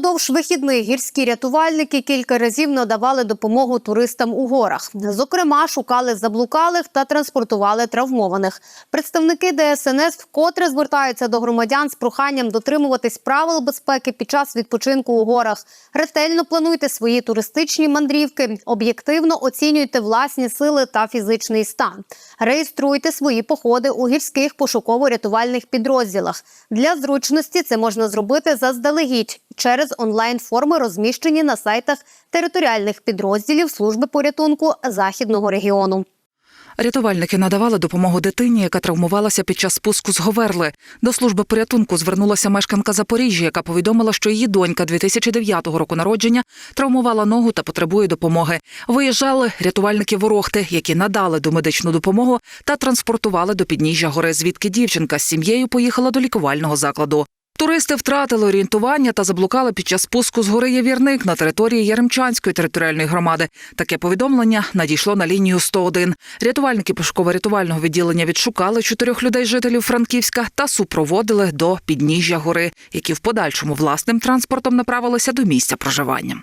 Упродовж вихідних гірські рятувальники кілька разів надавали допомогу туристам у горах. Зокрема, шукали заблукалих та транспортували травмованих. Представники ДСНС вкотре звертаються до громадян з проханням дотримуватись правил безпеки під час відпочинку у горах. Ретельно плануйте свої туристичні мандрівки, об'єктивно оцінюйте власні сили та фізичний стан. Реєструйте свої походи у гірських пошуково-рятувальних підрозділах. Для зручності це можна зробити заздалегідь через онлайн-форми, розміщені на сайтах територіальних підрозділів служби порятунку західного регіону. Рятувальники надавали допомогу дитині, яка травмувалася під час спуску з Говерли. До служби порятунку звернулася мешканка Запоріжжя, яка повідомила, що її донька 2009 року народження травмувала ногу та потребує допомоги. Виїжджали рятувальники Ворохти, які надали домедичну допомогу та транспортували до підніжжя гори, звідки дівчинка з сім'єю поїхала до лікувального закладу. Туристи втратили орієнтування та заблукали під час спуску з гори Явірник на території Яремчанської територіальної громади. Таке повідомлення надійшло на лінію 101. Рятувальники пошуково-рятувального відділення відшукали чотирьох людей жителів Франківська та супроводили до підніжжя гори, які в подальшому власним транспортом направилися до місця проживання.